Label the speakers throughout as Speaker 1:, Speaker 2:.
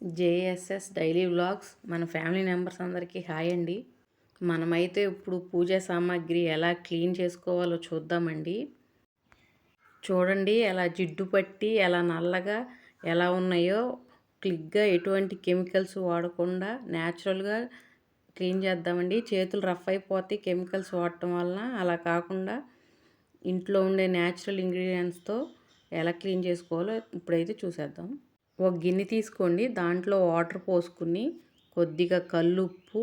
Speaker 1: JSS daily vlogs. మన family members అందరికీ hi అండి. మనమైతే ఇప్పుడు పూజా సామాగ్రి ఎలా క్లీన్ చేసుకోవాలో చూద్దామండి. చూడండి ఎలా జిడ్డు పట్టి ఎలా నల్లగా ఎలా ఉన్నాయో. క్లిక్గా ఎటువంటి కెమికల్స్ వాడకుండా న్యాచురల్గా క్లీన్ చేద్దామండి. చేతులు రఫ్ అయిపోతే కెమికల్స్ వాడటం వలన అలా కాకుండా ఇంట్లో ఉండే న్యాచురల్ ఇంగ్రీడియంట్స్తో ఎలా క్లీన్ చేసుకోవాలో ఇప్పుడైతే చూసేద్దాం. ఒక గిన్నె తీసుకోండి. దాంట్లో వాటర్ పోసుకుని కొద్దిగా కల్లుప్పు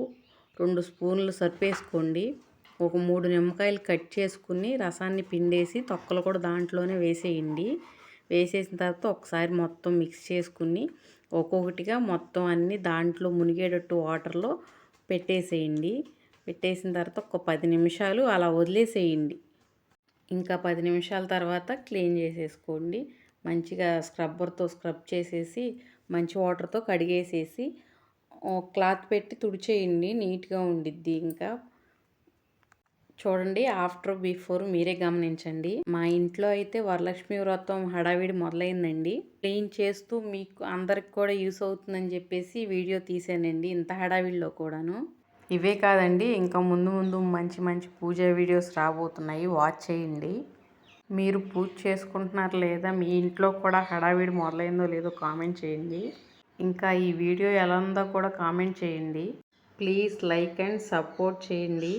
Speaker 1: రెండు స్పూన్లు సర్పేసుకోండి. ఒక మూడు నిమ్మకాయలు కట్ చేసుకుని రసాన్ని పిండేసి తొక్కలు కూడా దాంట్లోనే వేసేయండి. వేసేసిన తర్వాత ఒకసారి మొత్తం మిక్స్ చేసుకుని ఒక్కొక్కటిగా మొత్తం అన్నీ దాంట్లో మునిగేటట్టు వాటర్లో పెట్టేసేయండి. పెట్టేసిన తర్వాత ఒక పది నిమిషాలు అలా వదిలేసేయండి. ఇంకా పది నిమిషాల తర్వాత క్లీన్ చేసేసుకోండి. మంచిగా స్క్రబ్బర్తో స్క్రబ్ చేసేసి మంచి వాటర్తో కడిగేసేసి క్లాత్ పెట్టి తుడిచేయండి నీట్గా ఉండిద్ది ఇంకా. చూడండి ఆఫ్టర్ బిఫోర్ మీరే గమనించండి. మా ఇంట్లో అయితే వరలక్ష్మి వ్రతం హడావిడి మొదలైందండి. క్లీన్ చేస్తూ మీకు అందరికి కూడా యూస్ అవుతుందని చెప్పేసి వీడియో తీసానండి ఇంత హడావిడిలో కూడాను. ఇవే కాదండి ఇంకా ముందు ముందు మంచి మంచి పూజ వీడియోస్ రాబోతున్నాయి వాచ్ చేయండి. మీరు పూజ చేసుకుంటున్నారు లేదా మీ ఇంట్లో కూడా హడావిడి మొదలైందో లేదో కామెంట్ చేయండి. ఇంకా ఈ వీడియో ఎలా ఉందో కూడా కామెంట్ చేయండి. ప్లీజ్ లైక్ అండ్ సపోర్ట్ చేయండి.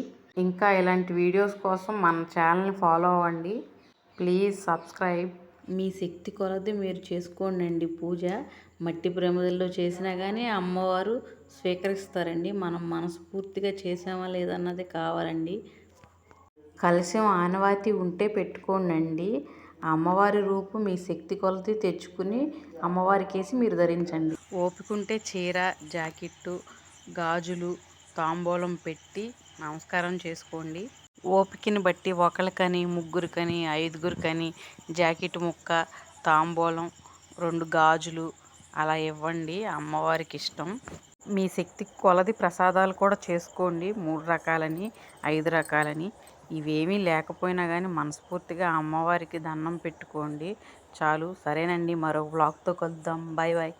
Speaker 1: ఇంకా ఇలాంటి వీడియోస్ కోసం మన ఛానల్ని ఫాలో అవ్వండి. Please subscribe. మీ శక్తి కొలది మీరు చేసుకోండి పూజ. మట్టి ప్రమిదల్లో చేసినా కానీ అమ్మవారు స్వీకరిస్తారండి. మనం మనస్ఫూర్తిగా చేసామా లేదన్నది కావాలండి. కలశం ఆనవాతి ఉంటే పెట్టుకోండి అమ్మవారి రూపు మీ శక్తి కొలది తెచ్చుకుని అమ్మవారికి వేసి మీరు ధరించండి. ఓపికంటే చీర జాకెట్టు గాజులు తాంబూలం పెట్టి నమస్కారం చేసుకోండి. ఓపికని బట్టి ఒకరికని ముగ్గురికని ఐదుగురికని జాకెట్ ముక్క తాంబూలం రెండు గాజులు అలా ఇవ్వండి అమ్మవారికి ఇష్టం మీ శక్తి కొలది ప్రసాదాలు కూడా చేసుకోండి. మూడు రకాలని ఐదు రకాలని. ఇవేమీ లేకపోయినా కానీ మనస్ఫూర్తిగా అమ్మవారికి దండం పెట్టుకోండి. చాలు. సరేనండి. మరో బ్లాగ్తో కలుద్దాం. Bye bye